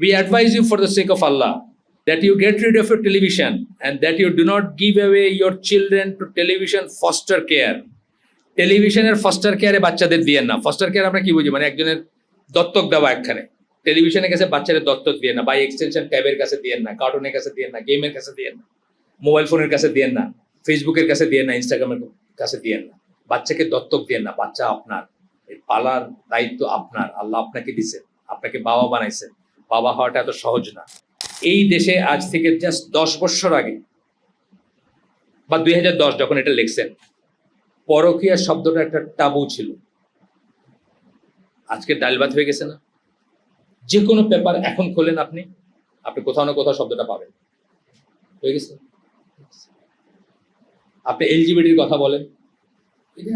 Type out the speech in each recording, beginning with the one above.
We advise you for the sake of Allah that you get rid of your television and that you do not give away your children to television foster care. টেলিভিশনের foster কেয়ারে বাচ্চাদের দিয়েন না। Foster care আমরা কি বুঝি? মানে একজনের দত্তক দেওয়া একখানে। টেলিভিশনের কাছে বাচ্চাদের দত্তক দিয়ে না। বাই এক্সটেনশন ট্যাবের কাছে দিয়েন না। কার্টুনের কাছে দিয়েন না। গেমের কাছে দিয়েন না। মোবাইল ফোনের কাছে দিয়েন না। ফেসবুকের কাছে দিয়েন না। ইনস্টাগ্রামের কাছে দিয়েন না। বাচ্চাকে দত্তক দিয়েন না। বাচ্চা আপনার। পালার দায়িত্ব আপনার। আল্লাহ আপনাকে দিছেন আপনাকে বাবা বানাইছেন বাবা হওয়াটা এত সহজ না। এই দেশে আজ থেকে জাস্ট দশ বছর আগে, বা দুই হাজার দশ যখন এটা লিখছেন, পরকীয়া শব্দটা একটা টাবু ছিল। আজকে ডাল ভাত হয়ে গেছে না? যে কোনো পেপার এখন খোলেন আপনি আপনি কোথাও না কোথাও শব্দটা পাবেন। হয়ে গেছে? আপনি এলজিবিটির কথা বলেন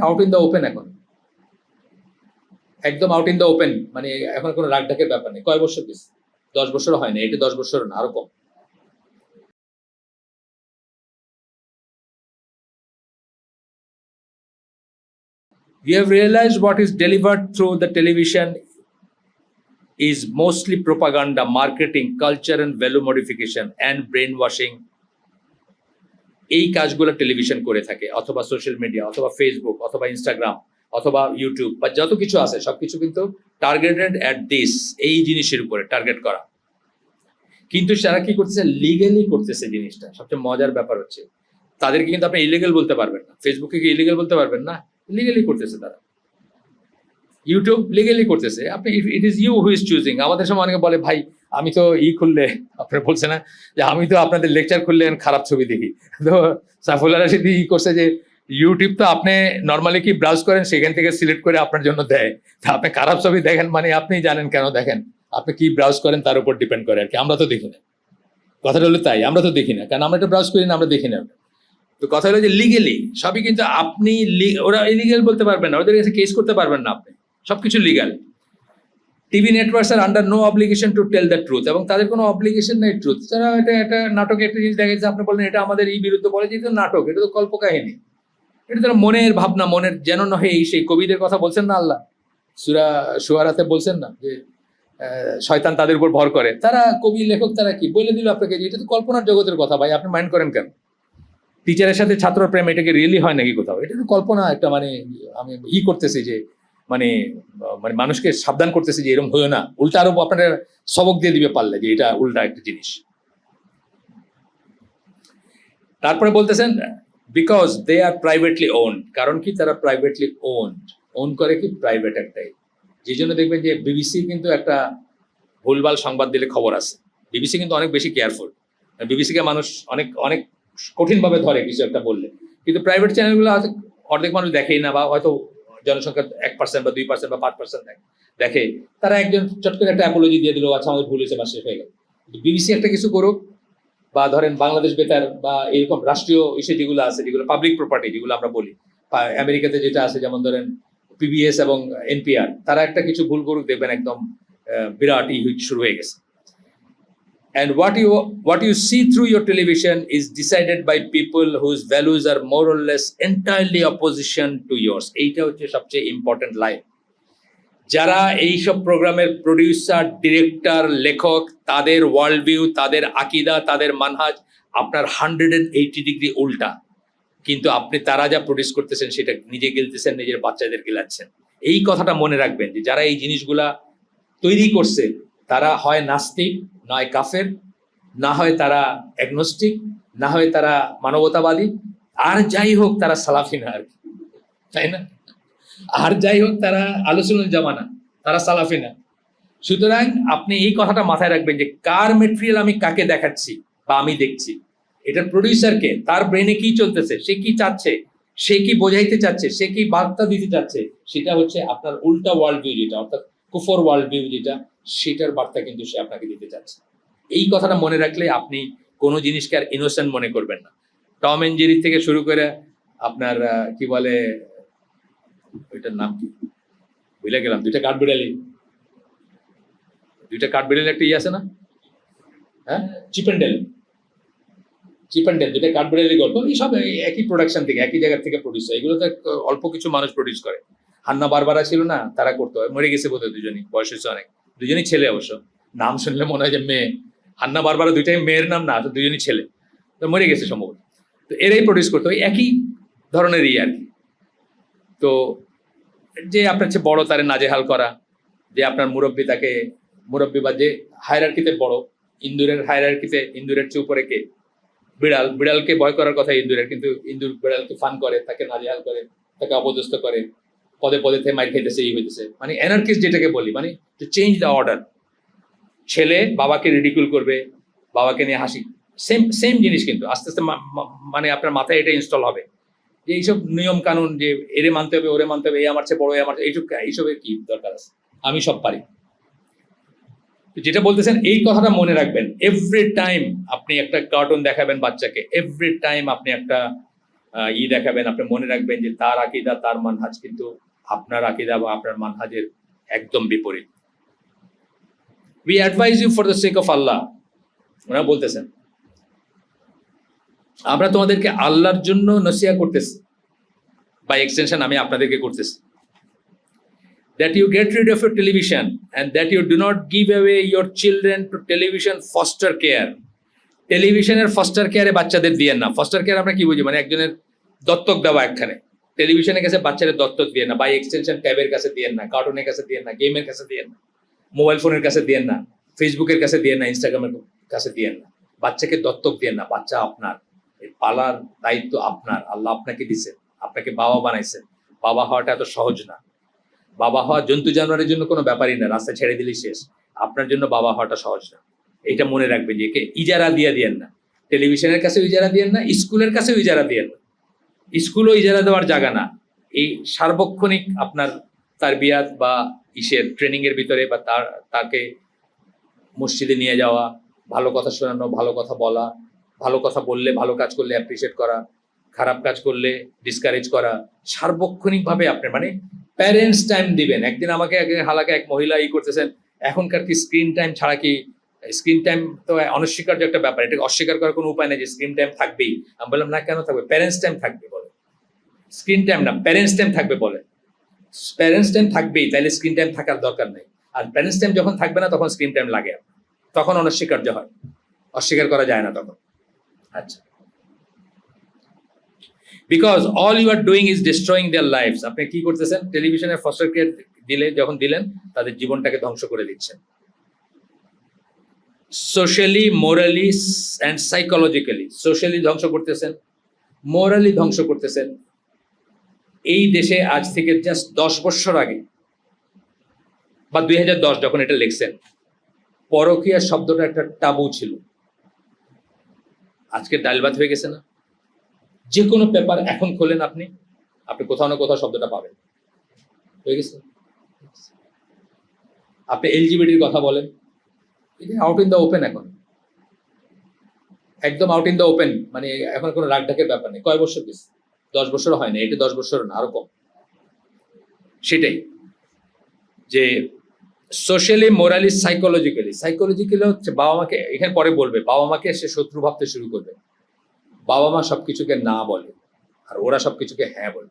আউট ইন দ্য ওপেন এখন। একদম আউট ইন দ্য ওপেন মানে এখন কোনো রাগ ঢাকের ব্যাপার নেই। কয় বছর দিস? দশ বছর হয় না এটা দশ বছর না আরও কম we have realized what is delivered through the television is mostly propaganda, marketing, culture and value modification and brainwashing. এই কাজগুলো টেলিভিশন করে থাকে অথবা সোশ্যাল মিডিয়া অথবা ফেসবুক অথবা ইনস্টাগ্রাম অথবা ইউটিউব বা যত কিছু আছে, সবকিছু কিন্তু টার্গেটেড অ্যাট দিস এই জিনিসের উপরে টার্গেট করা। কিন্তু তারা কি করতেছে লিগেলি করতেছে জিনিসটা, সবচেয়ে মজার ব্যাপার হচ্ছে, তাদেরকে কিন্তু আপনি ইলিগেল বলতে পারবেন না। ফেসবুকে কি ইলিগেল বলতে পারবেন না? লিগালি করতেছে তারা। ইউটিউব লিগালি করতেছে। আপনি it is you who is choosing আমাদের সময় অনেকে বলে, ভাই, আমি তো ই খুললে, আপনার বলছে না, যে আমি তো আপনাদের লেকচার খুললে খারাপ ছবি দেখি। তো সাইফুল্লাহ রাশিদ ই করছে যে ইউটিউব তো আপনি নর্মালি কি ব্রাউজ করেন, সেখান থেকে সিলেক্ট করে আপনার জন্য দেয়। তা আপনি খারাপ ছবি দেখেন মানে আপনি জানেন কেন দেখেন। আপনি কি ব্রাউজ করেন তার উপর ডিপেন্ড করে আর কি, আমরা তো দেখি না। কথাটা হলো তাই, আমরা তো দেখি না। কারণ আমরা এটা ব্রাউজ করি না, আমরা দেখি না তো কথা হলো যে লিগেলি সবই কিন্তু আপনি ওরা ইলিগেল বলতে পারবেন না, ওদের কাছে কেস করতে পারবেন না আপনি। সব কিছু legal TV networks are under no obligation to tell the truth এবং তাদের কোনো অব্লিগেশন নেই ট্রুথ তারা এটা একটা নাটকে একটা জিনিস দেখাচ্ছে আপনি বলেন এটা আমাদের এই বিরুদ্ধে বলে যে নাটক, এটা তো কল্পকাহিনী। এটা তারা মনের ভাবনা, মনের যেন নহে এই সেই কবিদের কথা বলছেন না আল্লাহ? সুরা সুয়ারাতে বলছেন না যে শয়তান তাদের উপর ভর করে। তারা কবি, লেখক, তারা কি? বলে দিল আপনাকে যে, এটা তো কল্পনার জগতের কথা ভাই, আপনি মাইন্ড করেন কেন? টিচারের সাথে ছাত্র প্রেম এটাকে রিয়েলি হয় নাকি কোথাও? এটা তো কল্পনা একটা মানে আমি ই করতেছি যে মানে মানে মানুষকে সাবধান করতেছি যে এরকম হয়েও না। উল্টা আরও আপনারা সবক দিয়ে দিবে পারলে যে, এটা উল্টা একটা জিনিস। তারপরে বলতেছেন because they are privately own কারণ কি? তারা প্রাইভেটলি ওন ওন করে কি? প্রাইভেট একটাই যে জন্য দেখবেন যে বিবিসি কিন্তু একটা ভুলভাল সংবাদ দিলে খবর আছে। বিবিসি কিন্তু অনেক বেশি কেয়ারফুল বিবিসিকে মানুষ অনেক অনেক কঠিনভাবে ধরে, কিছু একটা বললে। কিন্তু প্রাইভেট চ্যানেলগুলো হয়তো অর্ধেক মানুষ দেখেই না, বা হয়তো জনসংখ্যা এক পার্সেন্ট বা দুই পার্সেন্ট বা পাঁচ পার্সেন্ট দেখে তারা একজন চট করে একটা অ্যাপোলজি দিয়ে দিল আচ্ছা আমাদের ভুল হয়েছে বা শেষ হয়ে গেল। বিবিসি একটা কিছু করুক বা ধরেন বাংলাদেশ বেতার বা এরকম রাষ্ট্রীয় ইস্যু যেগুলো আছে, যেগুলো পাবলিক প্রপার্টি যেগুলো আমরা বলি আমেরিকাতে যেটা আছে, যেমন ধরেন পিবিএস এবং এনপিআর তারা একটা কিছু ভুল করুক দেখবেন একদম বিরাট ই শুরু হয়ে গেছে। And what you what you see through your television is decided by people whose values are more or less entirely opposition to yours. এইটা হচ্ছে সবচেয়ে ইম্পর্টেন্ট লাইন যারা এইসব প্রোগ্রামের প্রডিউসার ডিরেক্টর লেখক, তাদের ওয়ার্ল্ড ভিউ তাদের আকিদা, তাদের মানহাজ, আপনার হান্ড্রেড এন্ড এইটি ডিগ্রি উল্টা। কিন্তু আপনি, তারা যা প্রডিউস করতেছেন, সেটা নিজে গেলতেছেন, নিজের বাচ্চাদের গেলাচ্ছেন। এই কথাটা মনে রাখবেন যে, যারা এই জিনিসগুলা তৈরি করছে, তারা হয় নাস্তিক নয় কাফের, না হয় তারা অ্যাগনোস্টিক না হয় তারা মানবতাবাদী, আর যাই হোক, তারা সালাফি না আর কি। তাই না? আর যাই হোক, তারা আলোচনার জামানা, তারা সালাফি না। সুতরাং আপনি এই কথাটা মাথায় রাখবেন যে, কার মেটেরিয়াল আমি কাকে দেখাচ্ছি বা আমি দেখছি? এটার প্রডিউসারকে তার ব্রেনে কি চলতেছে? সে কি চাচ্ছে? সে কি বোঝাইতে চাচ্ছে? সে কি বার্তা দিতে চাচ্ছে? সেটা হচ্ছে আপনার উল্টা ওয়ার্ল্ড ভিউ যেটা, অর্থাৎ কুফর ওয়ার্ল্ড ভিউ যেটা, সেটার বার্তা কিন্তু সে আপনাকে দিতে চাচ্ছে। এই কথাটা মনে রাখলে আপনি কোনো জিনিসকে আর ইনোসেন্ট মনে করবেন না। টম এন্ড জেরি থেকে শুরু করে আপনার কি বলে ওইটার নাম কি? ভুলে গেলাম, দুইটা কাঠবিড়ালি দুইটা কাঠবিড়ালি একটা ইয়ে আছে না? হ্যাঁ? চিপেন্ডেল চিপেন্ডেল দুইটা কাঠবিড়ালি গল্প, এই সব একই প্রোডাকশন থেকে, একই থেকে প্রডিউস হয়। অল্প কিছু মানুষ প্রডিউস করে। হান্না বারবারা ছিল না, তারা করতে। হয় মরে গেছে বোধহয় দুজনই, বয়স হয়েছে অনেক। দুজনই ছেলে অবশ্য। নাম শুনলে মনে হয় যে মেয়ে। হান্না বারবার দুইটাই মেয়ের নাম না তো দুজনই ছেলে। তো মরে গেছে সম্ভবত। তো এরাই প্রডিউস করতো, ওই একই ধরনেরই আর কি। তো যে আপনার চেয়ে বড় তারে নাজেহাল করা, যে আপনার মুরব্বী তাকে, মুরব্বী বা যে হায়ারার্কিতে বড়, ইন্দুরের হায়ারার্কিতে ইন্দুরের চেয়ে উপরে কে? বিড়াল, বিড়ালকে ভয় করার কথা ইন্দুরের, কিন্তু ইন্দুর বিড়ালকে ফান করে, তাকে নাজেহাল করে, তাকে অপদস্থ করে, পদে পদে থেকে মার খাইতেছে এই হইতেছে। মানে অ্যানার্কিস্ট যেটাকে বলি মানে টু চেঞ্জ দ্য অর্ডার ছেলে বাবাকে রিডিকুল করবে, বাবাকে নিয়ে হাসি। সেম সেম জিনিস কিন্তু, আস্তে আস্তে মানে আপনার মাথায় এটা ইনস্টল হবে। যে এইসব নিয়ম কানুন যে এরে মানতে হবে, ওরে মানতে হবে এই আমার চেয়ে বড় আমার এইসব, এইসবের কি দরকার আছে? আমি সব পারি। যেটা বলতেছেন, এই কথাটা মনে রাখবেন। এভরি টাইম আপনি একটা কার্টুন দেখাবেন বাচ্চাকে এভরি টাইম আপনি একটা ই দেখাবেন, আপনি মনে রাখবেন যে তার আকিদা, তার মানহাজ কিন্তু আপনার আকিদা বা আপনার মানহাজের একদম বিপরীত। We advise you for the sake of Allah ওনারা বলতেছেন। আমরা তোমাদেরকে আল্লাহর জন্য নসিয়া করতেছি। বাই এক্সটেনশন আমি আপনাদেরকে করতেছি। That you get rid of your television and that you do not give away your children to television foster care. টেলিভিশনের ফস্টার কেয়ারে বাচ্চাদের দিয়েন না। ফস্টার কেয়ার আমরা কি বুঝি? মানে একজনের দত্তক দেওয়া একখানে। টেলিভিশনের কাছে বাচ্চাদের দত্তক দিয়ে না। বাই এক্সটেনশন ট্যাবের কাছে দিয়েন না। কার্টুনের কাছে দিয়েন না। গেমের কাছে দিয়েন না। মোবাইল ফোনের কাছে দিয়েন না। ফেসবুকের কাছে দিয়েন না। ইনস্টাগ্রামের কাছে দিয়েন না। বাচ্চাকে দত্তক দিয়েন না। বাচ্চা আপনার। পালার দায়িত্ব আপনার। আল্লাহ আপনাকে দিছেন আপনাকে বাবা বানাইছেন। বাবা হওয়াটা এত সহজ না। বাবা হওয়া জন্তু জানোয়ারের জন্য কোনো ব্যাপারই না, রাস্তা ছেড়ে দিলেই শেষ। আপনার জন্য বাবা হওয়াটা সহজ না। এটা মনে রাখবে যে একে ইজারা দিয়ে দিয়েন না। টেলিভিশনের কাছেও ইজারা দিয়েন না, স্কুলের কাছেও ইজারা দিয়েন না। স্কুলও ইজারা দেওয়ার জায়গা না। এই সার্বক্ষণিক আপনার তার বিয়াত বা ইসের ট্রেনিং এর ভিতরে বা তার, তাকে মসজিদে নিয়ে যাওয়া, ভালো কথা শোনানো, ভালো কথা বলা ভালো কথা বললে, ভালো কাজ করলে অ্যাপ্রিসিয়েট করা, খারাপ কাজ করলে ডিসকারেজ করা, সার্বক্ষণিকভাবে আপনি মানে প্যারেন্টস টাইম দিবেন। একদিন আমাকে এক- হালাকে এক মহিলা ই করতেছেন, এখনকার কি স্ক্রিন টাইম ছাড়া কি স্ক্রিন টাইম তো অনস্বীকার্য একটা ব্যাপার এটা অস্বীকার করার কোনো উপায় নেই যে স্ক্রিন টাইম থাকবেই। আমি বললাম, না, কেন থাকবে? প্যারেন্টস টাইম থাকবে বলে। স্ক্রিন টাইম না প্যারেন্টস টাইম থাকবে বলে। প্যারেন্টস টাইম থাকবেই, তাইলে স্ক্রিন টাইম থাকার দরকার নেই। আর প্যারেন্টস টাইম যখন থাকবে না, তখন স্ক্রিন টাইম লাগে তখন অনস্বীকার্য হয়। অস্বীকার করা যায় না তখন। আচ্ছা। Because all you are doing is destroying their life আপনি কি করতেছেন? টেলিভিশনের ফস্টার কেয়ার দিলে, যখন দিলেন, তাদের জীবনটাকে ধ্বংস করে দিচ্ছেন। Socially morally and psychologically socially ধ্বংস করতেছেন মোরালি ধ্বংস করতেছেন। এই দেশে আজ থেকে জাস্ট দশ বছর আগে, বা দুই হাজার দশ যখন এটা লিখছেন, পরকীয়া শব্দটা একটা টাবু ছিল। আজকে ডাল ভাত হয়ে গেছে না? যে কোনো পেপার এখন খোলেন আপনি আপনি কোথাও না কোথাও শব্দটা পাবেন। হয়ে গেছে? আপনি এলজিবিটির কথা বলেন। আউট ইন দ্য ওপেন এখন। একদম আউট ইন দ্য ওপেন মানে এখন কোনো রাগ ঢাকের ব্যাপার নেই। কয় বছর দিস? দশ বছর হয় না, এটা দশ বছর না, আরও কম। সেটাই। যে সোশ্যালি মোরালি সাইকোলজিক্যালি সাইকোলজিক্যালি হচ্ছে বাবা মাকে, এখানে পরে বলবে, বাবা মাকে সে শত্রু ভাবতে শুরু করবে। বাবা মা সবকিছুকে না বলে, আর ওরা সবকিছুকে হ্যাঁ বলে।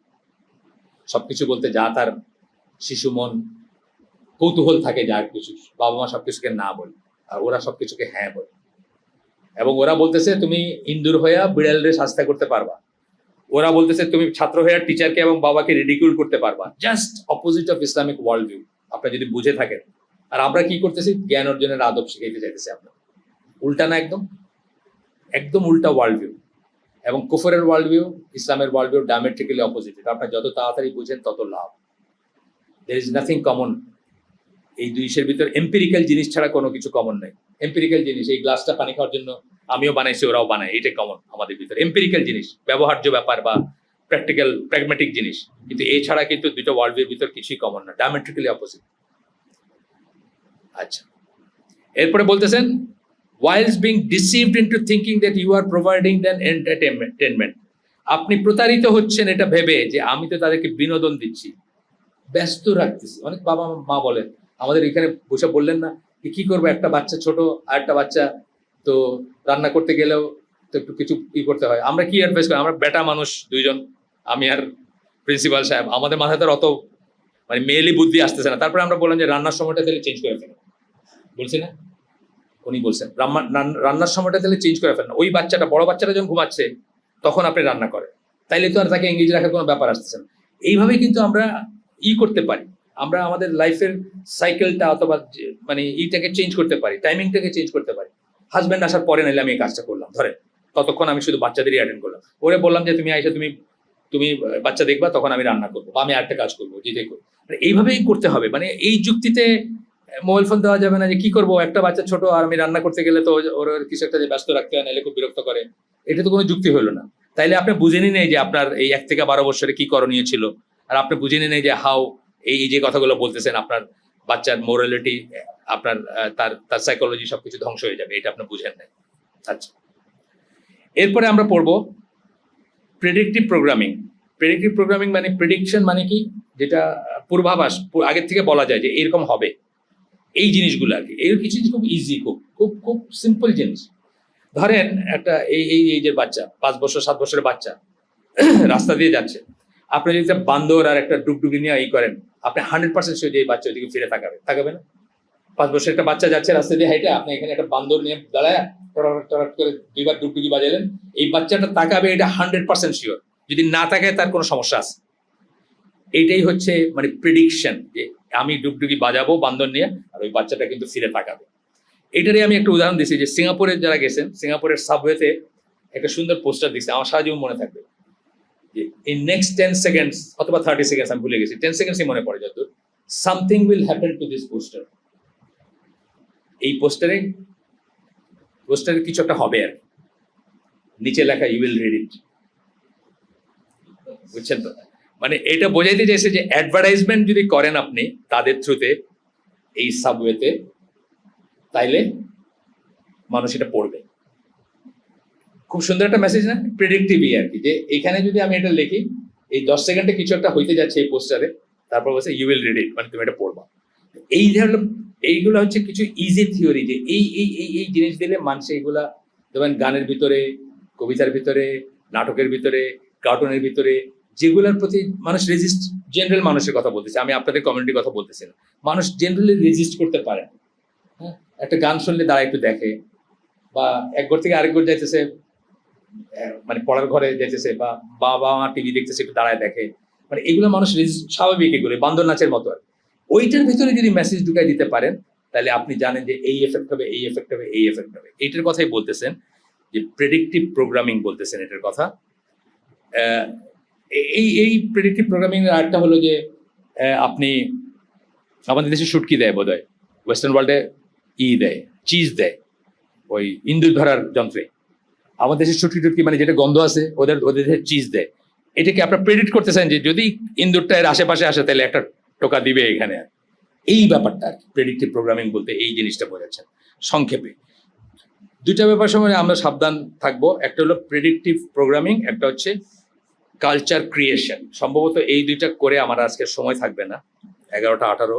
সবকিছু বলতে যা তার শিশু মন কৌতূহল থাকে, যা কিছু, বাবা মা সবকিছুকে না বলে, আর ওরা সবকিছুকে হ্যাঁ বলে। এবং ওরা বলতেছে, তুমি ইন্দুর হইয়া বিড়ালরে শাস্তা করতে পারবা। ওরা বলতেছে, তুমি ছাত্র হইয়া টিচারকে এবং বাবাকে রিডিকিউল করতে পারবা। Just opposite of Islamic world view আপনি যদি বুঝে থাকেন। আর আমরা কি করতেছি? জ্ঞান অর্জনের আদব শিখাইতে চাইতেছি আপনার উল্টা না একদম। একদম উল্টা ওয়ার্ল্ড ভিউ এবং কুফরের ওয়ার্ল্ড ভিউ ইসলামের ওয়ার্ল্ড ভিউ ডায়ামেট্রিক্যালি অপোজিট এটা আপনার যত তাড়াতাড়ি বুঝেন, তত লাভ। দের ইজ নাথিং কমন এই দুইশের ভিতর এম্পিরিক্যাল জিনিস ছাড়া কোনো কিছু কমন নাই। এম্পিরিক্যাল জিনিস, এই গ্লাসটা পানি খাওয়ার জন্য আমিও বানাইছি, ওরাও বানায়। এটাই কমন আমাদের ভিতরে। এম্পিরিক্যাল জিনিস, ব্যবহার্য ব্যাপার বা প্র্যাকটিক্যাল প্র্যাগমেটিক জিনিস। কিন্তু এছাড়া কিন্তু দুটো ওয়ার্ল্ড ভিউর ভিতর কিছুই কমন না ডায়ামেট্রিক্যালি অপোজিট আচ্ছা। এরপরে বলতেছেন, whilst being deceived into thinking that you are providing them entertainment আপনি প্রতারিত হচ্ছেন এটা ভেবে যে আমি তো তাদেরকে বিনোদন দিচ্ছি। ব্যস্ত রাখতেছি। অনেক বাবা মা বলেন, আমাদের এখানে বসে বললেন না কি করব, একটা বাচ্চা ছোট আর একটা বাচ্চা, তো রান্না করতে গেলেও তো একটু কিছু কি করতে হয়। আমরা কি অ্যাডভাইস করি? আমরা বেটা মানুষ দুইজন। আমি আর প্রিন্সিপাল সাহেব, আমাদের মাথায় তো আর অত মানে মেয়েলি বুদ্ধি আসতেছে না। তারপরে আমরা বললাম যে, রান্নার সময়টা তাহলে চেঞ্জ করে ফেলো। বলছি না? উনি বলছেন, রান্না রান্নার সময়টা তাহলে চেঞ্জ করে ফেলেন ওই বাচ্চাটা, বড় বাচ্চাটা যখন ঘুমাচ্ছে, তখন আপনি রান্না করেন। তাইলে তো আর তাকে এঙ্গেজ রাখার কোনো ব্যাপার আসতেছে না। এইভাবে কিন্তু আমরা ই করতে পারি। আমরা আমাদের লাইফের সাইকেলটা অথবা মানে ইটাকে চেঞ্জ করতে পারি টাইমিংটাকে চেঞ্জ করতে পারি। হাজব্যান্ড আসার পরে নাইলে আমি এই কাজটা করলাম। ধরে ততক্ষণ আমি শুধু বাচ্চাদেরই অ্যাটেন্ড করলাম। ওরে বললাম যে, তুমি আইসা, তুমি তুমি বাচ্চা দেখবা, তখন আমি রান্না করব বা আমি একটা কাজ করব যেটাই করব। মানে এইভাবেই করতে হবে। মানে এই যুক্তিতে মোবাইল ফোন দেওয়া যাবে না যে, কি করব? একটা বাচ্চা ছোট, আর আমি রান্না করতে গেলে তো ওর কিছু একটা যে, ব্যস্ত রাখতে হয়, নাহলে খুব বিরক্ত করে। এটা তো কোনো যুক্তি হলো না। তাইলে আপনি বুঝেনি নেই যে, আপনার এই এক থেকে বারো বছরে কি করণীয় ছিল। আর আপনি বুঝেনি নেই যে, হাও, এই যে কথাগুলো বলতেছেন, আপনার বাচ্চার মোরালিটি আপনার তার তার সাইকোলজি সবকিছু ধ্বংস হয়ে যাবে, এটা আপনি বুঝেন নাই। আচ্ছা। এরপরে আমরা পড়ব প্রেডিক্টিভ প্রোগ্রামিং প্রেডিক্টিভ প্রোগ্রামিং মানে প্রেডিকশন মানে কি? যেটা পূর্বাভাস আগের থেকে বলা যায় যে এরকম হবে। এই জিনিসগুলো আর কি। এই কিছু জিনিস খুব ইজি খুব খুব খুব সিম্পল জিনিস। ধরেন একটা এই এই এই যে বাচ্চা, পাঁচ বছর, সাত বছরের বাচ্চা রাস্তা দিয়ে যাচ্ছে। আপনি যদি বান্দর আর একটা ডুগডুগি নিয়ে ই করেন, আপনি হান্ড্রেড পার্সেন্ট শিওর যে এই বাচ্চা ওদিকে ফিরে তাকাবে তাকাবে না? পাঁচ বছর একটা বাচ্চা যাচ্ছে রাস্তা দিয়ে হাইটে আপনি এখানে একটা বান্দর নিয়ে দাঁড়ায়, টরাট টরাট করে দুইবার ডুগডুগি বাজালেন। এই বাচ্চাটা তাকাবে, এটা হান্ড্রেড পার্সেন্ট শিওর যদি না তাকায়, তার কোনো সমস্যা আছে। এইটাই হচ্ছে মানে প্রেডিকশন যে আমি ডুগডুগি বাজাবো বান্দর নিয়ে, আর ওই বাচ্চাটা কিন্তু ফিরে তাকাবে। এটারই আমি একটা উদাহরণ দিচ্ছি যে, সিঙ্গাপুরে যারা গেছেন, সিঙ্গাপুরের সাবওয়েতে একটা সুন্দর পোস্টার দিচ্ছে আমার সারা জীবন মনে থাকবে। যে ইন নেক্সট টেন সেকেন্ডস অথবা থার্টি সেকেন্ডস আমি ভুলে গেছি। টেন সেকেন্ডসই মনে পড়ে যত something will happen to this poster এই পোস্টারে পোস্টারে কিছু একটা হবে আর। নিচে লেখা ইউ উইল রিড ইট বুঝছেন তো? মানে এটা বোঝাইতে চাইছে যে অ্যাডভার্টাইজমেন্ট যদি করেন আপনি, তাদের থ্রুতে এই সাবওয়েতে তাইলে মানুষ এটা পড়বে। খুব সুন্দর একটা মেসেজ না? প্রেডিক্টিভই আর কি, যে এখানে যদি আমি এটা লিখি, এই দশ সেকেন্ডে কিছু একটা হইতে যাচ্ছে এই পোস্টারে, তারপর বলছে ইউ উইল রিড ইট মানে তুমি এটা পড়বা। এই ধরনের এইগুলো হচ্ছে কিছু ইজি থিওরি যে এই এই এই এই জিনিস দিলে মানুষ এইগুলা যেমন গানের ভিতরে, কবিতার ভিতরে, নাটকের ভিতরে কার্টুনের ভিতরে, যেগুলোর প্রতি মানুষ রেজিস্ট জেনারেল মানুষের কথা বলতেছে আমি আপনাদের কমিউনিটির কথা বলতেছি না মানুষ জেনারেলি রেজিস্ট করতে পারে। হ্যাঁ একটা গান শুনলে দাঁড়া একটু দেখে বা এক ঘর থেকে আরেক ঘর যাইতেছে মানে পড়ার ঘরে যাইতেছে বা বাবা মা টিভি দেখতেছে, একটু দাঁড়ায় দেখে মানে এগুলো মানুষ স্বাভাবিক এগুলো বান্দর নাচের মতো আর। ওইটার ভিতরে যদি মেসেজ ঢুকাই দিতে পারেন, তাহলে আপনি জানেন যে এই এফেক্ট হবে, এই এফেক্ট হবে, এই এফেক্ট হবে। এইটার কথাই বলতেছেন যে প্রেডিক্টিভ প্রোগ্রামিং বলতেছেন এটার কথা। এই এই প্রেডিক্টিভ প্রোগ্রামিং এর আরেকটা হলো যে আপনি আমাদের দেশে শুটকি দেয় বোধ হয় ওয়েস্টার্ন ওয়ার্ল্ডে ই দেয় চিজ দেয়, ওই ইন্দুর ধরার যন্ত্রে। আমাদের দেশে শুটকি টুটকি মানে যেটা গন্ধ আছে, ওদের ওদের দেশে চিজ দেয়। এটাকে আপনার প্রেডিক্ট করতেছেন যে যদি ইন্দুরটা এর আশেপাশে আসে, তাহলে একটা টোকা দিবে এখানে। এই ব্যাপারটা আর কি প্রেডিক্টিভ প্রোগ্রামিং বলতে এই জিনিসটা বোঝাচ্ছেন সংক্ষেপে, দুইটা ব্যাপার সময় আমরা সাবধান থাকব। একটা হলো প্রেডিক্টিভ প্রোগ্রামিং একটা হচ্ছে কালচার ক্রিয়েশন সম্ভবত এই দুইটা করে আমার আজকে সময় থাকবে না। এগারোটা আঠারো,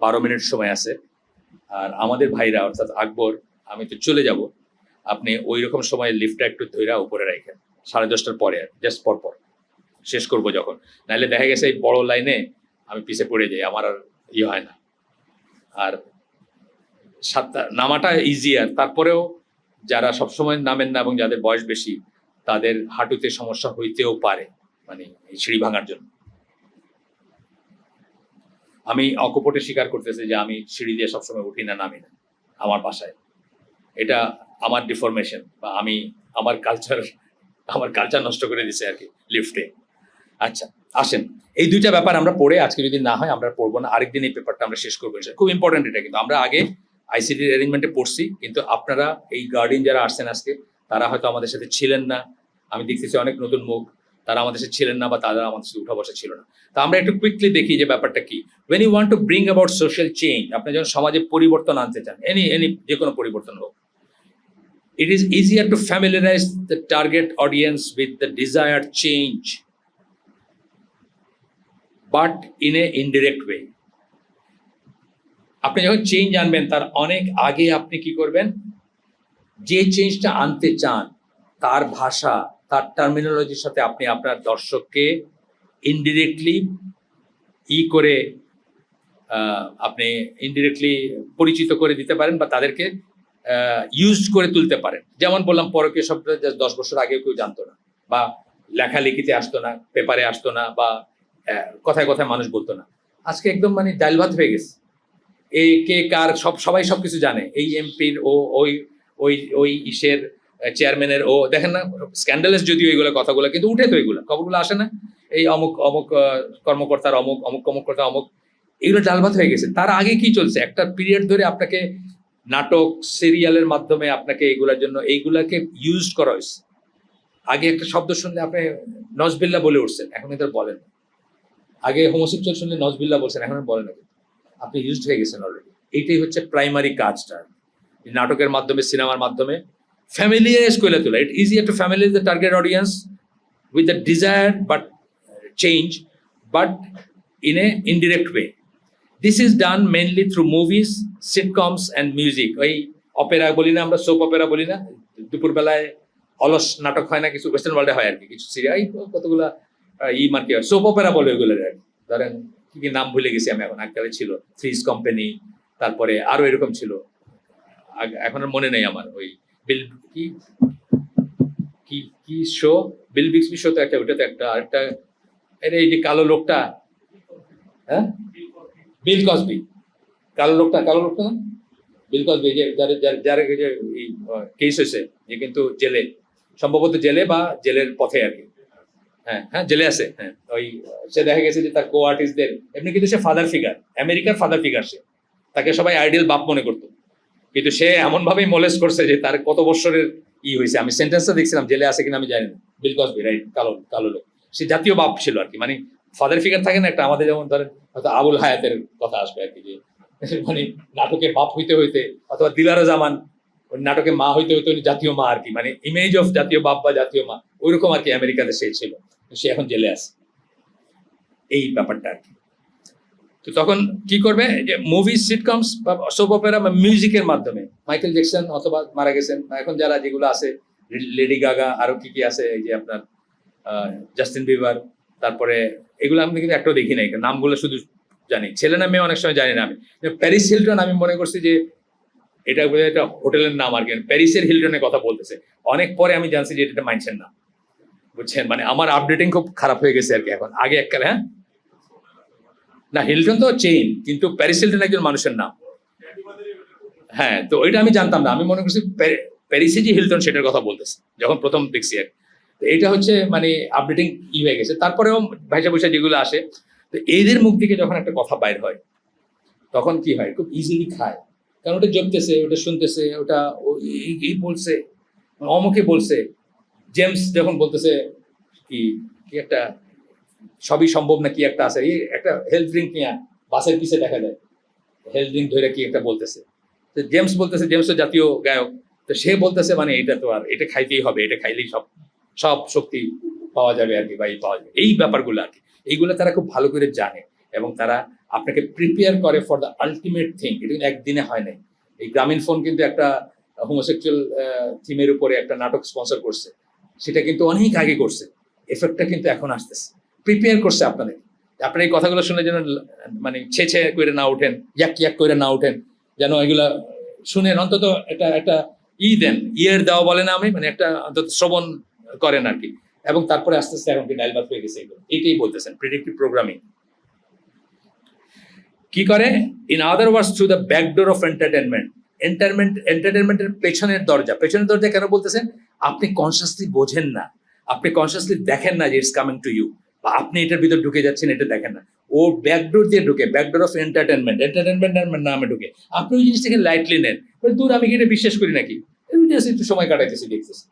বারো মিনিট সময় আছে। আর আমাদের ভাইরা, অর্থাৎ আকবর, আমি তো চলে যাব। আপনি ওই রকম সময় লিফটটা একটু ধৈরা উপরে রাখেন সাড়ে দশটার পরে আর জাস্ট পর পর শেষ করব যখন। নাহলে দেখা গেছে এই বড় লাইনে আমি পিছে পড়ে যাই, আমার আর ইয়ে হয় না। আর সাতটা, নামাটা ইজি আর। তারপরেও যারা সবসময় নামেন না এবং যাদের বয়স বেশি, তাদের হাঁটুতে সমস্যা হইতেও পারে মানে সিঁড়ি ভাঙার জন্য। আমি অকপটে স্বীকার করতেছি যে আমি সিঁড়ি দিয়ে সবসময় উঠি না, নামি না, আমার বাসায়। এটা আমার ডিফরমেশন বা আমি আমার কালচার আমার কালচার নষ্ট করে দিছে আর কি লিফটে আচ্ছা আসেন। এই দুইটা ব্যাপার আমরা পড়ে আজকে যদি না হয় আমরা পড়ব না। আরেকদিন এই পেপারটা আমরা শেষ করব। খুব ইম্পর্টেন্ট এটা কিন্তু। আমরা আগে আইসিডির অ্যারেঞ্জমেন্টে পড়ছি, কিন্তু আপনারা এই গার্ডিয়ান যারা আসছেন আজকে, তারা হয়তো আমাদের সাথে ছিলেন না। আমি দেখতেছি অনেক নতুন মুখ। তারা আমাদের সাথে ছিলেন না বা তারা আমাদের সাথে উঠা বসা ছিল না। তা আমরা একটু কুইকলি দেখি যে ব্যাপারটা কি। When you want to bring about social change আপনি যখন সমাজে পরিবর্তন আনতে চান এনি এনি যে কোনো পরিবর্তন হোক, it is easier to familiarize the target audience with the desired change but in a indirect way আপনি যখন চেঞ্জ আনবেন, তার অনেক আগে আপনি কি করবেন? যে চেঞ্জটা আনতে চান, তার ভাষা, তার টার্মিনোলজির সাথে আপনি আপনার দর্শককে ইনডিরেক্টলি ই করে আপনি ইনডিরেক্টলি পরিচিত করে দিতে পারেন বা তাদেরকে ইউজ করে তুলতে পারেন। যেমন বললাম, পরকীয় just দশ বছর আগে কেউ জানতো না বা লেখালেখিতে আসতো না, পেপারে আসতো না বা কথায় কথায় মানুষ বলতো না। আজকে একদম মানে ডাইল ভাত হয়ে গেছে। এই কে কার সব সবাই সবকিছু জানে। এই এমপির ও, ওই ওই ওই ইসের চেয়ারম্যানের ও, দেখেন না, স্ক্যান্ডালেস যদিও এগুলো কথাগুলো, কিন্তু উঠে তো এগুলো, খবরগুলো আসে না। এই অমুক অমুক কর্মকর্তার অমুক অমুক কর্মকর্তা অমুক, এগুলো ডালভাত হয়ে গেছে। তার আগে কি চলছে? একটা পিরিয়ড ধরে আপনাকে নাটক, সিরিয়ালের মাধ্যমে আপনাকে এইগুলোর জন্য, এইগুলাকে ইউজ করা হয়েছে। আগে একটা শব্দ শুনলে আপনি নজবিল্লা বলে উঠছেন, এখন এদের বলেন না। আগে হোমোসেক্সুয়াল শুনলে নজবিল্লা বলছেন এখন বলে না। আপনি ইউজড হয়ে গেছেন অলরেডি এইটাই হচ্ছে প্রাইমারি কাজটা। নাটকের মাধ্যমে সিনেমার মাধ্যমে ফ্যামিলিয়ারাইজ করে তোলা। It easy to family the target audience with the desire but change but in a indirect way this is done mainly through movies, sitcoms, and music. ওই অপেরা বলি না আমরা সোপ অপেরা বলি না। দুপুরবেলায় অলস নাটক হয় না কিছু ওয়েস্টার্ন ওয়ার্ল্ডে হয় আর কি কিছু সিরিয়াল কতগুলা ই মার্কে সোপ অপেরা বলে ওইগুলো। ধরেন, কি কি নাম ভুলে গেছি আমি এখন। এককালে ছিল থ্রিজ কোম্পানি তারপরে আরও এরকম ছিল। এখন আর মনে নেই আমার ওই বিল কি? কি কি শো বিল বিক্সবি শো তো একটা ওটা তো একটা, আরেকটা, আরে এই যে কালো লোকটা হ্যাঁ? বিল কসবি কালো লোকটা কালো লোকটা বিল কসবি যে, যার যার কেস হয়েছে যে কিন্তু জেলে। সম্ভবত জেলে বা জেলের পথে আর কি। হ্যাঁ হ্যাঁ জেলে আছে। হ্যাঁ ওই, সে দেখা গেছে যে তার কো আর্টিস্টদের এমনি কিন্তু সে ফাদার ফিগার আমেরিকার ফাদার ফিগার সে। তাকে সবাই আইডিয়াল বাপ মনে করতো। কিন্তু সে এমন ভাবেই মোলেস করছে যে তার কত বছরের ই হয়েছে। আমি সেন্টেন্সটা দেখছিলাম, জেলে আছে কিনা আমি জানি না। বিল কসবি রাইট কালো কালো লোক। সে জাতীয় বাপ ছিল আর কি। মানে ফাদার ফিগার থাকে না একটা, আমাদের যেমন ধরেন, হয়তো আবুল হায়াতের কথা আসবে আর কি যে মানে নাটকে বাপ হইতে হইতে অথবা দিলারা জামান নাটকে মা হইতে হইতে জাতীয় মা আর কি। মানে ইমেজ অফ জাতীয় বাপ বা জাতীয় মা, ওইরকম আর কি আমেরিকাতে সে ছিল। সে এখন জেলে আছে। এই ব্যাপারটা আর কি। তো তখন কি করবে? যে মুভি সিটকমস বা সোপ অপেরা বা মিউজিকের মাধ্যমে মাইকেল জ্যাকসন অথবা মারা গেছেন এখন যারা যেগুলো আছে লেডি গাগা আরও কি কি আছে? এই যে আপনার জাস্টিন বিবার তারপরে এগুলো আমি কিন্তু একটাও দেখি নাই, নামগুলো শুধু জানি। ছেলে মেয়ে অনেক সময় জানি না আমি। প্যারিস হিলটন আমি মনে করছি যে এটা একটা হোটেলের নাম আর কি প্যারিসের হিলটনের কথা বলতেছে। অনেক পরে আমি জানছি যে এটা মাইনছেন না। বুঝছেন? মানে আমার আপডেটিং খুব খারাপ হয়ে গেছে আর কি এখন। আগে এককালে হ্যাঁ? না হিলটন তো চেইন কিন্তু প্যারিস হিলটন একজন মানুষের নাম। হ্যাঁ তো ওইটা আমি জানতাম না। আমি মনে করছি প্যারিসে যে হিলটন সেটার কথা বলতেছে, যখন প্রথম দেখছি আর তো এটা হচ্ছে মানে আপডেটিং ই হয়ে গেছে। তারপরেও ভাইসা বৈশা যেগুলো আসে, তো এদের মুখ থেকে যখন একটা কথা বাইর হয়, তখন কি হয়? খুব ইজিলি খায়। কারণ ওটা জপতেছে, ওটা শুনতেছে, ওটা এই বলছে, অমুকে বলছে। জেমস যখন বলতেছে কি কি একটা, সবই সম্ভব না কি একটা আছে? একটা হেলথ ড্রিঙ্ক নিয়ে বাসের পিছে দেখা যায়। হেলথ ড্রিঙ্ক ধরে কি একটা বলতেছে? তো জেমস বলতেছে, জেমস তো জাতীয় গায়ক, তো সে বলতেছে মানে এটা তো আর, এটা খাইতেই হবে, এটা খাইলেই সব সব শক্তি পাওয়া যাবে আর কি, বা এই পাওয়া যাবে। এই ব্যাপারগুলো আর কি। এইগুলো তারা খুব ভালো করে জানে এবং তারা আপনাকে প্রিপেয়ার করে ফর দ্য আলটিমেট থিং এটা কিন্তু একদিনে হয় নাই। এই গ্রামীণ ফোন কিন্তু একটা হোমোসেক্সুয়াল থিমের উপরে একটা নাটক স্পন্সর করছে। সেটা কিন্তু অনেক আগে করছে। এফেক্টটা কিন্তু এখন আসতেছে। প্রিপেয়ার করছে আপনাদের। আপনার এই কথাগুলো শুনে যেন মানে ছে ছে করে না ওঠেন, ইয়াক ইয়াক করে না ওঠেন, যেন এগুলা শুনেন। অন্তত একটা একটা ই দেন ইয়ের দেওয়া বলে না আমি মানে একটা অন্তত শ্রবণ করেন আর কি এবং তারপরে আস্তে আস্তে এখন কি ডাইলবাদ হয়ে গেছে এগুলো। এইটাই বলতেছেন প্রিডিক্টিভ প্রোগ্রামিং কি করে? In other words through the backdoor of entertainment entertainment এন্টারটেনমেন্টের পেছনের দরজা। পেছনের দরজা কেন বলতেছেন? আপনি কনসিয়াসলি বোঝেন না। আপনি কনসিয়াসলি দেখেন না যে ইটস কামিং টু ইউ বা আপনি এটার ভিতর ঢুকে যাচ্ছেন, এটা দেখেন না। ও ব্যাকডোর দিয়ে ঢুকে ব্যাকডোর অফ এন্টারটেনমেন্ট এন্টারটেনমেন্ট নামে ঢুকে। আপনি ওই জিনিসটাকে লাইটলি নেন। দূর, আমি কি এটা বিশ্বাস করি নাকি? একটু সময় কাটাইতেছি, দেখতেছি।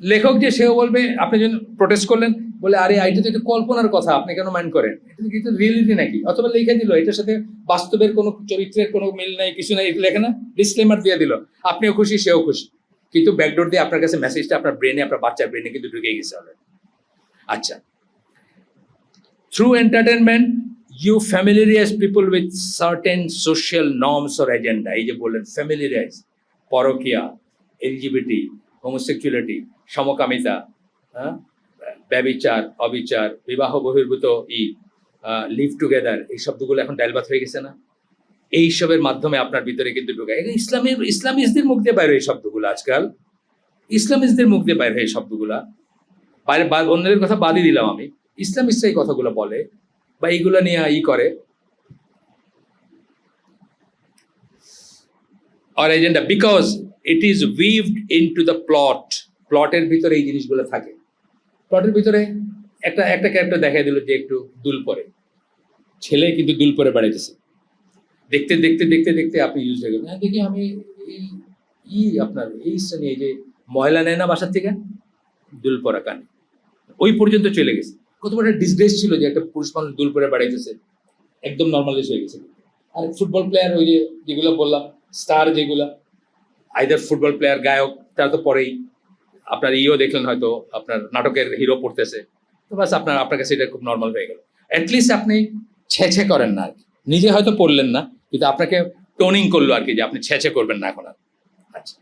লেখক যে, সেও বলবে, আপনি যখন প্রোটেস্ট করলেন, বলে, আরে, এটা তো একটা কল্পনার কথা, আপনি কেন মাইন্ড করেন? এটা কিন্তু রিয়েলিটি নাকি? অথবা লিখে দিল, এটার সাথে বাস্তবের কোনো চরিত্রের কোনো মিল নাই, কিছু নাই, লেখে না? ডিসক্লেমার দিয়ে দিল। আপনিও খুশি, সেও খুশি। কিন্তু ব্যাকডোর দিয়ে আপনার কাছে মেসেজটা আপনার ব্রেনে আপনার বাচ্চার ব্রেনে কিন্তু ঢুকে গেছে already। আচ্ছা। Through entertainment you familiarise people with certain social norms or agenda এই যে বললেন ফ্যামিলিয়ারাইজ পরকিয়া এলজিবিটি হোমোসেক্সুয়ালিটি সমকামিতা হ্যাঁ? ব্যবিচার, অবিচার, বিবাহ বহির্ভূত ই লিভ টুগেদার এই শব্দগুলো এখন ডাইলবাত হয়ে গেছে না? এইসবের মাধ্যমে আপনার ভিতরে কিন্তু ঢুকে ইসলামের ইসলামিস্টদের মুখ দিয়ে বাইরে এই শব্দগুলো আজকাল। ইসলামিস্টদের মুখ দিয়ে বাইরে এই শব্দগুলা। বাইরে অন্যদের কথা বাদই দিলাম আমি। ইসলামিস্টরা এই কথাগুলো বলে বা এইগুলো নিয়ে ই করে। আর agenda because it is weaved into the plot প্লটের ভিতরে এই জিনিসগুলো থাকে। প্লটের ভিতরে একটা একটা ক্যারেক্টার দেখাই দিল যে একটু দুল পরে। ছেলে কিন্তু দুল পরে বাড়াইতেছে। দেখতে দেখতে দেখতে দেখতে আপনি ইউজ হয়ে গেলেন। হ্যাঁ দেখি আমি এই, ই আপনার, এই শ্রেণি, এই যে ময়লা নেয় না বাসার থেকে? দুল পরা কানে। ওই পর্যন্ত চলে গেছে। কত বড় ডিসগ্রেস ছিল যে একটা পুরুষ মানুষ দুল পরে বাড়াইতেছে একদম নর্মালাইজ হয়ে গেছে। আর ফুটবল প্লেয়ার ওই যে যেগুলো বললাম স্টার যেগুলা আইদার ফুটবল প্লেয়ার গায়ক, তারা তো পরেই। আপনার ইও দেখলেন হয়তো, আপনার নাটকের হিরো পড়তেছে। তো বাস আপনার আপনার কাছে এটা খুব নর্মাল হয়ে গেল। অ্যাটলিস্ট আপনি ছেছে করেন না আর কি। নিজে হয়তো পড়লেন না, কিন্তু আপনাকে টোনিং করল আর কি যে আপনি ছেছে করবেন না এখন আর। আচ্ছা।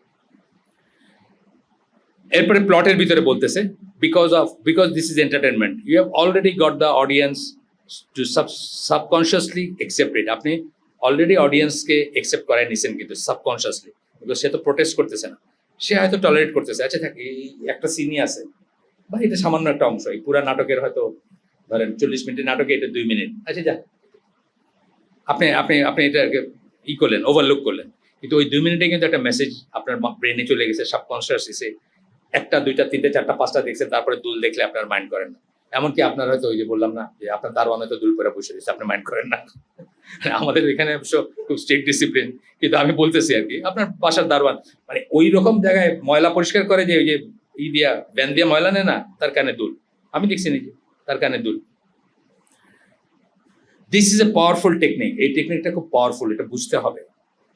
এরপরে প্লটের ভিতরে বলতেছে because of because this is entertainment you have already got the audience to sub subconsciously accept it আপনি অলরেডি অডিয়েন্সকে অ্যাকসেপ্ট করাই নিছেন কিন্তু সাবকনশিয়াসলি বিকজ সে তো প্রোটেস্ট করতেছে না। সে হয়তো টলারেট করতেছে। আচ্ছা থাক, এই একটা সিনই আছে। বা এটা সামান্য একটা অংশ, এই পুরা নাটকের হয়তো ধরেন চল্লিশ মিনিটের নাটকে এটা দুই মিনিট। আচ্ছা যা। আপনি আপনি আপনি এটাকে ই করলেন ওভারলুক করলেন। কিন্তু ওই দুই মিনিটে কিন্তু একটা মেসেজ আপনার ব্রেনে চলে গেছে সাবকনশিয়াস এসে। একটা, দুইটা, তিনটে, চারটা, পাঁচটা দেখছেন তারপরে দুল দেখলে আপনার মাইন্ড করেন না। এমনকি আপনার হয়তো ওই যে বললাম না, যে আপনার দারোয়ান হয়তো দুল করে বসে দিচ্ছে আপনি মাইন্ড করেন না। আমাদের এখানে অবশ্য খুব স্ট্রিক্ট ডিসিপ্লিন কিন্তু আমি বলতেছি আর কি, আপনার বাসার দারোয়ান মানে ওই রকম জায়গায় ময়লা পরিষ্কার করে যে ওই যে ই দিয়া ব্যান দিয়া ময়লা নেয় না, তার কানে দুল। আমি দেখছি নিজে, তার কানে দুল। This is a powerful technique এই টেকনিকটা খুব পাওয়ারফুল এটা বুঝতে হবে।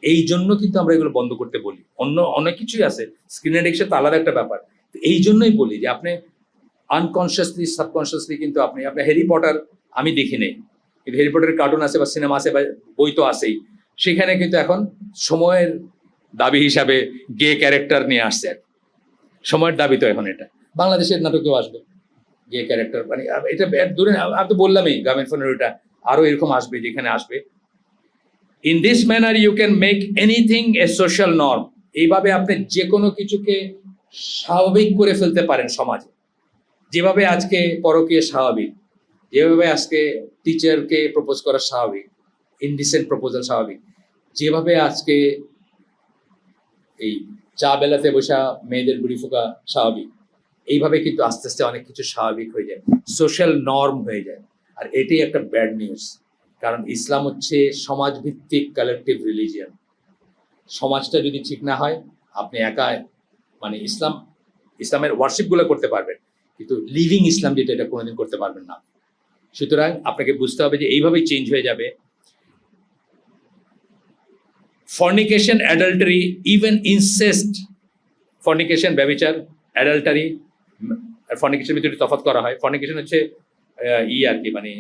এই জন্য কিন্তু আমরা এগুলো বন্ধ করতে বলি। অন্য, অনেক কিছুই আছে। স্ক্রিন অ্যাডিকশন তো আলাদা একটা ব্যাপার। এই জন্যই বলি যে আপনি আনকনসিয়াসলি সাবকনসিয়াসলি কিন্তু আপনি আপনার হ্যারি পটার আমি দেখি নেই। কিন্তু হ্যারি পটারের কার্টুন আছে বা সিনেমা আছে বা বই তো আছেই। সেখানে কিন্তু এখন সময়ের দাবি হিসাবে গে ক্যারেক্টার নিয়ে আসছে। সময়ের দাবি তো এখন এটা। বাংলাদেশের নাটকেও আসবে। গে ক্যারেক্টার মানে এটা দূরে, আমি তো বললামই গ্রামীণ ফোনের ওটা আরও এরকম আসবে যেখানে আসবে। In this manner you can make anything a social norm এইভাবে আপনি যে কোনো কিছুকে স্বাভাবিক করে ফেলতে পারেন সমাজে। যেভাবে আজকে পরকীয় স্বাভাবিক, যেভাবে আজকে টিচারকে প্রপোজ করা স্বাভাবিক ইনডিসেন্ট প্রপোজাল স্বাভাবিক। যেভাবে আজকে এই চা বেলাতে বসা মেয়েদের বুড়ি ফোকা স্বাভাবিক। এইভাবে কিন্তু আস্তে আস্তে অনেক কিছু স্বাভাবিক হয়ে যায়। সোশ্যাল নর্ম হয়ে যায়। আর এটাই একটা ব্যাড নিউজ কারণ ইসলাম হচ্ছে সমাজ ভিত্তিক কালেকটিভ রিলিজিয়ান সমাজটা যদি ঠিক না হয়, আপনি একা মানে ইসলাম, ইসলামের ওয়ার্শিপগুলো করতে পারবেন, কিন্তু লিভিং ইসলাম যেটা, এটা কোনোদিন করতে পারবেন না। সুতরাং আপনাকে বুঝতে হবে যে এইভাবেই চেঞ্জ হয়ে যাবে। Fornication adultery even incest fornication ব্যবচার অ্যাডাল্টারি ফর্নিকেশন ভিতরে তফাৎ করা হয়। ফর্নিকেশন হচ্ছে ই আর কি মানে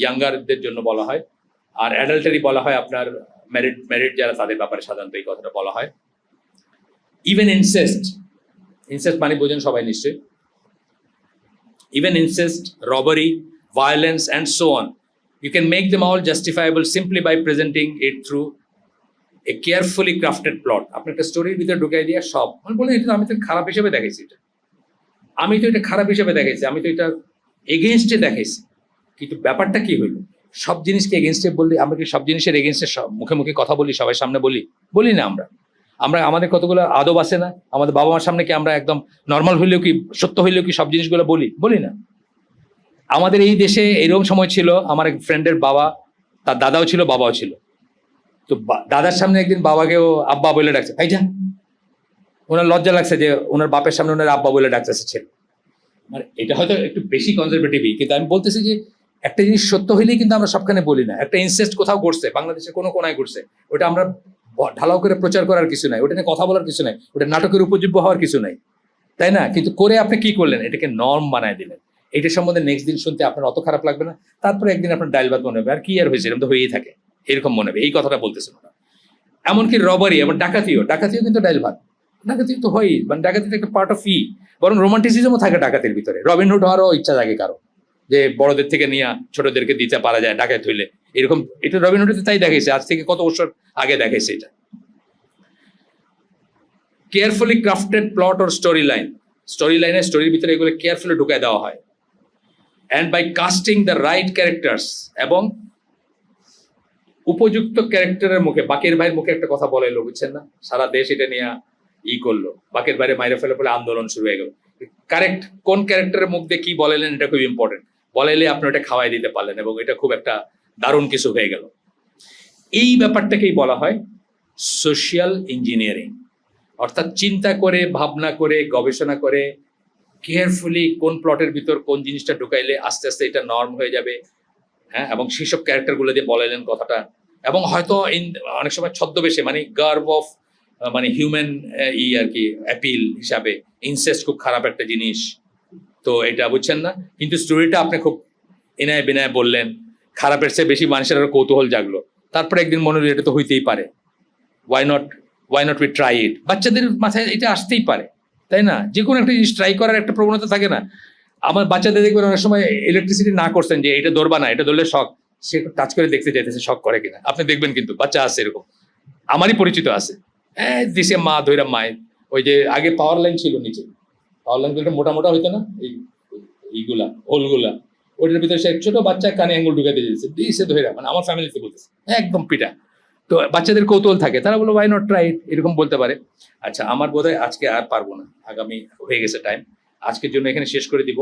ইয়াঙ্গারদের জন্য বলা হয়। আর অ্যাডাল্টারি বলা হয় আপনার ম্যারিড ম্যারিড যারা, তাদের ব্যাপারে সাধারণত এই কথাটা বলা হয়। ইভেন ইনসেস্ট ইনসেস্ট মানে বোঝেন সবাই নিশ্চয়ই। Even incest robbery violence and so on you can make them all justifiable simply by presenting it through a carefully crafted plot আপনি একটা স্টোরির ভিতরে ঢুকাই দিয়ে সব মানে বলেন, এটা আমি তো খারাপ হিসেবে দেখাইছি এটা। আমি তো এটা খারাপ হিসেবে দেখাইছি। আমি তো এটা এগেনস্টে দেখাইছি। কিন্তু ব্যাপারটা কি হইল? সব জিনিসকে এগেনস্টে বললি, আমরা কি সব জিনিসের এগেনস্টে মুখে মুখে কথা বলি, সবাই সামনে বলি? বলি না আমরা। আমরা, আমাদের কতগুলো আদব আছে না? আমাদের বাবা মার সামনে কি আমরা একদম নর্মাল হইলেও কি, সত্য হইলেও কি সব জিনিসগুলো বলি? বলি না। আমাদের এই দেশে এরকম সময় ছিল, আমার এক ফ্রেন্ডের বাবা, তার দাদাও ছিল, বাবাও ছিল। তো দাদার সামনে একদিন বাবাকেও আব্বা বলে ডাকছে ভাই যা ওনার লজ্জা লাগছে যে, ওনার বাপের সামনে ওনার আব্বা বলে ডাকতেছে ছেলে। মানে এটা হয়তো একটু বেশি কনজারভেটিভই কিন্তু আমি বলতেছি যে একটা জিনিস সত্য হইলেই কিন্তু আমরা সবখানে বলি না। একটা ইনসেস্ট কোথাও ঘটছে, বাংলাদেশে কোনো কোনায় ঘটছে, ওটা আমরা ঢালাও করে প্রচার করার কিছু নাই, ওটা নিয়ে কথা বলার কিছু নাই, ওটা নাটকের উপযোগ্য হওয়ার কিছু নাই, তাই না? কিন্তু করে আপনি কি করলেন? এটাকে নর্ম বানায় দিলেন। এটা সম্বন্ধে নেক্সট দিন শুনতে আপনার অত খারাপ লাগবে না, তারপরে একদিন আপনার ডাইল ভাত মনে হবে, আর কি আর হয়েছে? এরকম তো হয়েই থাকে, এরকম মনে হবে, এই কথাটা বলতেছেন ওরা। এমনকি রবারি এবং ডাকাতিও ডাকাতিও কিন্তু ডাইল ভাত। ডাকাতি তো হয় মানে ডাকাতি একটা পার্ট অফ ই। বরং রোমান্টিসিজমও থাকে ডাকাতির ভিতরে। রবিনহুড হওয়ারও ইচ্ছা থাকে কারও, যে বড়দের থেকে নিয়ে ছোটদেরকে দিতে পারা যায়, ডাকাত হইলে। এরকম, এটা রবিন হুডে তাই দেখাইছে, আজ থেকে কত বছর আগে দেখাইছে এটা। Carefully crafted plot or story line story লাইনে স্টোরির ভিতরে এগুলো কেয়ারফুলি ঢুকায় দেওয়া হয়। And by casting the right characters এবং উপযুক্ত ক্যারেক্টারের মুখে, বাকির ভাইয়ের মুখে একটা কথা বলে এলো, বুঝছেন না? সারা দেশ এটা নিয়ে ই করল। বাকের বাইরে মাইরে ফেলে ফেলে আন্দোলন শুরু হয়ে গেল। কারেক্ট কোন ক্যারেক্টারের মুখ দিয়ে কি বলেলেন এটা খুব ইম্পর্টেন্ট বলাইলে আপনি ওটা খাওয়াই দিতে পারলেন এবং এটা খুব একটা দারুণ কিছু হয়ে গেল। এই ব্যাপারটাকেই বলা হয় সোশিয়াল ইঞ্জিনিয়ারিং অর্থাৎ চিন্তা করে, ভাবনা করে, গবেষণা করে কেয়ারফুলি কোন প্লটের ভিতর কোন জিনিসটা ঢুকাইলে আস্তে আস্তে এটা নর্ম হয়ে যাবে। হ্যাঁ এবং সেই সেসব ক্যারেক্টারগুলো দিয়ে বলাইলেন কথাটা। এবং হয়তো অনেক সময় ছদ্মবেশে মানে গার্ভ অফ মানে হিউম্যান ই আর কি অ্যাপিল হিসাবে। ইনসেস্ট খুব খারাপ একটা জিনিস। তো এটা বুঝছেন না? কিন্তু স্টোরিটা আপনি খুব এনায় বিনায় বললেন। খারাপের চেয়ে বেশি মানুষের আরও কৌতূহল জাগলো। তারপরে একদিন মনে হলো এটা তো হইতেই পারে। Why not why not we try it বাচ্চাদের মাথায় এটা আসতেই পারে, তাই না? যে কোনো একটা জিনিস ট্রাই করার একটা প্রবণতা থাকে না। আমার বাচ্চাদের দেখবেন অনেক সময় ইলেকট্রিসিটি না করছেন যে এটা ধরবা না, এটা ধরলে শখ সে টাচ করে দেখতে চাইতেছে শখ করে কিনা। আপনি দেখবেন কিন্তু বাচ্চা আছে এরকম। আমারই পরিচিত আছে। দিছে মা ধৈরা মায়ের, ওই যে আগে পাওয়ার লাইন ছিল নিচে। পাওয়ার লাইন মোটা মোটা হইতো না? এই এইগুলা, হোলগুলা। ওটার ভিতরে সে ছোট বাচ্চা কানে আঙ্গুল ঢুকাতে দিয়েছে। দিয়েছে ধৈরা মানে আমার ফ্যামিলিতে বলতেছে। একদম পিটা। তো বাচ্চাদের কৌতূহল থাকে। তারা বলো ওয়াই নট ট্রাই এরকম বলতে পারে। আচ্ছা আমার বোধহয় আজকে আর পারব না। আগামী হয়ে গেছে টাইম আজকের জন্য এখানে শেষ করে দিব।